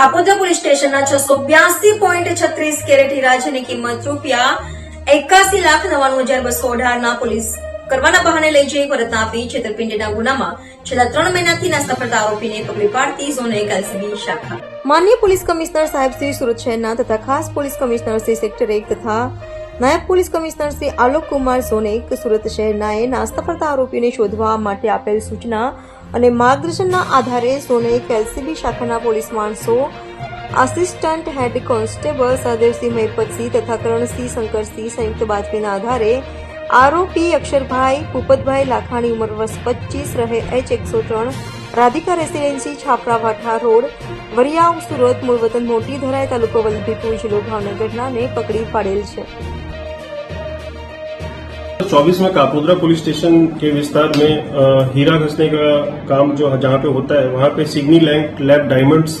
Kapodra police સ્ટેશનના છસો બ્યાસી પોઈન્ટ છત્રીસ કેરેટ હીરા કિંમત રૂપિયા એકાસી લાખ નવાણું હજાર બસો અઢારના પોલીસ કરવાના બહાને લઈ જઈ પરત આપી છેતરપિંડીના ગુનામાં છેલ્લા ત્રણ મહિનાથી પડતા આરોપીને પકડી પાડતી ઝોન એક એલસીબી શાખા. માન્ય પોલીસ કમિશનર સાહેબ શ્રી સુરત શહેરના તથા ખાસ પોલીસ કમિશનર શ્રી સેક્ટર એક તથા નાયબ પોલીસ કમિશનર શ્રી આલોક કુમાર સોનેક સુરત શહેરના એ નાસ્તા પડતા આરોપીને શોધવા માટે આપેલ સૂચના અને માર્ગદર્શનના આધારે સોને કેલ્સીબી શાખાના પોલીસ માણસો, assistant head constable Sahdevsinh Mahipatsinh તથા કરણસિંહ શંકરસિંહ સંયુક્ત બાતમીના આધારે આરોપી અક્ષરભાઈ ભૂપતભાઈ લાખાણી ઉંમર વર્ષ પચીસ, રહે એચ એકસો ત્રણ, રાધિકા રેસિડેન્સી છાપરા વાઠા રોડ વરિયાવ સુરત, મૂળ વતન મોટી ધરાઈ તાલુકો વલભીપુર, જિલ્લો ભાવનગરના, ને પકડી પાડેલ છે. चौबीस में कापोद्रा पुलिस स्टेशन के विस्तार में अ, हीरा घसने का काम जो जहाँ पे होता है वहाँ पे सिग्नी लैंड लैब डायमंड्स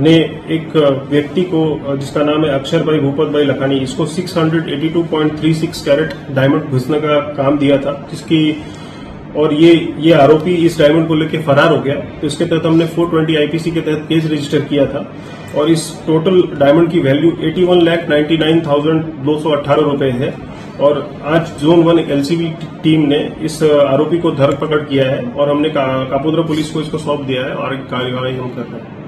ने एक व्यक्ति को जिसका नाम है अक्षर भाई भूपत भाई लखानी इसको 682.36 कैरेट डायमंड घुसने का काम दिया था जिसकी और ये ये आरोपी इस डायमंड को लेकर फरार हो गया। तो इसके तहत हमने 420 आईपीसी के तहत केस रजिस्टर किया था और इस टोटल डायमंड की value 81 lakh ninety nine thousand दो सौ अट्ठारह है। और आज जोन वन एलसीबी टीम ने इस आरोपी को धर पकड़ किया है और हमने का, कापोद्रा पुलिस को इसको सौंप दिया है और एक कार्यवाही हम कर रहे हैं